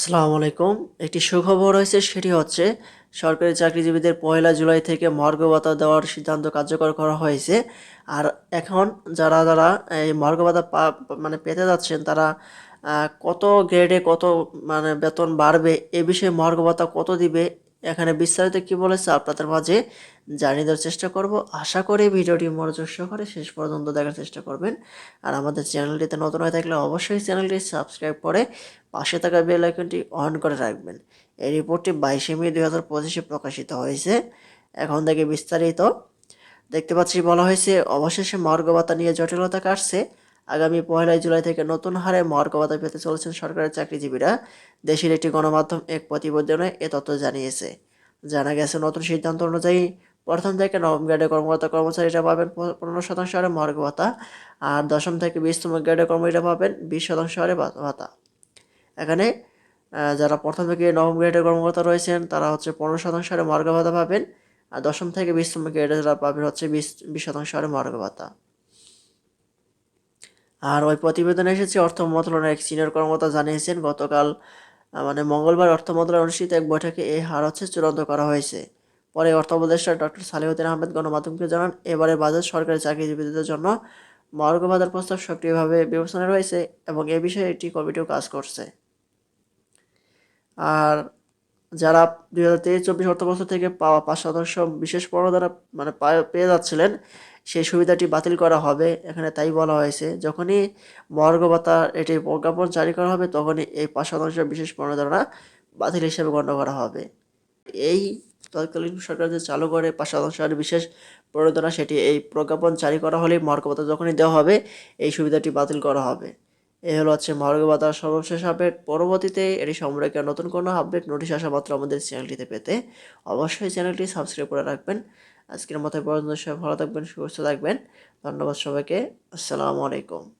আসসালামু আলাইকুম। একটি সুখবর হয়েছে সেটি হচ্ছে সরকারি চাকরিজীবীদের পয়লা জুলাই থেকে মর্গ ভাতা দেওয়ার সিদ্ধান্ত কার্যকর করা হয়েছে। আর এখন যারা যারা এই মর্গ ভাতা মানে পেতে যাচ্ছেন, তারা কত গ্রেডে কত মানে বেতন বাড়বে, এ বিষয়ে মর্গ ভাতা কত দিবে এখানে বিস্তারিত কি বলেছে আপনাদের মাঝে জানিয়ে দেওয়ার চেষ্টা করব। আশা করি ভিডিওটি মনোযোগ সহকারে শেষ পর্যন্ত দেখার চেষ্টা করবেন। আর আমাদের চ্যানেলটিতে নতুন হয়ে থাকলে অবশ্যই চ্যানেলটি সাবস্ক্রাইব করে পাশে থাকা বেল আইকনটি অন করে রাখবেন। এই রিপোর্টটি বাইশে মে দুই হাজার পঁচিশে প্রকাশিত হয়েছে। এখন থেকে বিস্তারিত দেখতে পাচ্ছি বলা হয়েছে, অবশেষে মর্গ ভাতা নিয়ে জটিলতা কাটছে। আগামী পয়লা জুলাই থেকে নতুন হারে ভাতা পেতে চলেছেন সরকারি চাকরিজীবীরা। দেশের একটি গণমাধ্যম এক প্রতিবেদনে এ তথ্য জানিয়েছে। জানা গেছে, নতুন সিদ্ধান্ত অনুযায়ী প্রথম থেকে নবম গ্রেডের কর্মকর্তা কর্মচারীরা পাবেন পনেরো শতাংশ হারে ভাতা আর দশম থেকে বিশতম গ্রেডের কর্মীরা পাবেন বিশ শতাংশ হারে ভাতা। এখানে যারা প্রথম থেকে নবম গ্রেডের কর্মকর্তা রয়েছেন, তারা হচ্ছে পনেরো শতাংশ হারে মর্গ ভাতা পাবেন আর দশম থেকে বিশতম গ্রেডে যারা পাবেন হচ্ছে বিশ বিশ শতাংশ হারে ভাতা আর ওই প্রতিবেদনে এসেছে, অর্থ মন্ত্রণালয়ের এক সিনিয়র কর্মকর্তা জানিয়েছেন, গতকাল মানে মঙ্গলবার অর্থ মন্ত্রণালয় অনুষ্ঠিত এক বৈঠকে এই হার হচ্ছে চূড়ান্ত করা হয়েছে। পরে অর্থ উপদেষ্টা ডক্টর সালেহুদ্দিন আহমেদ গণমাধ্যমকে জানান এবারে বাজেট সরকারি চাকরিজীবীদের জন্য মর্গ ভাতার প্রস্তাব সক্রিয়ভাবে বিবেচনা রয়েছে এবং এ বিষয়ে একটি কমিটিও কাজ করছে। আর যারা দুই হাজার তেইশ চব্বিশ অর্থবছর থেকে পাওয়া পাঁচ শতাংশ বিশেষ প্রণোদনা মানে পেয়ে যাচ্ছিলেন, সেই সুবিধাটি বাতিল করা হবে, এখানে তাই বলা হয়েছে। যখনই মর্গ ভাতা এটি প্রজ্ঞাপন জারি করা হবে, তখনই এই পাঁচ শতাংশ বিশেষ প্রণোদনা বাতিল হিসেবে গণ্য করা হবে। এই তৎকালীন সরকার যে চালু করে পাঁচ শতাংশ আর বিশেষ প্রণোদনা সেটি এই প্রজ্ঞাপন জারি করা হলেই মর্গ ভাতা যখনই দেওয়া হবে, এই সুবিধাটি বাতিল করা হবে। এই হলো হচ্ছে বাতার সর্বশেষ আপডেট পরবর্তীতে এটি সম্পর্কে নতুন কোনো আপডেট নোটিশ আসা মাত্র আমাদের চ্যানেলটিতে পেতে অবশ্যই চ্যানেলটি সাবস্ক্রাইব করে রাখবেন। আজকের মতো পর্যন্ত সবাই ভালো থাকবেন, সুস্থ থাকবেন। ধন্যবাদ সবাইকে। আসসালামু আলাইকুম।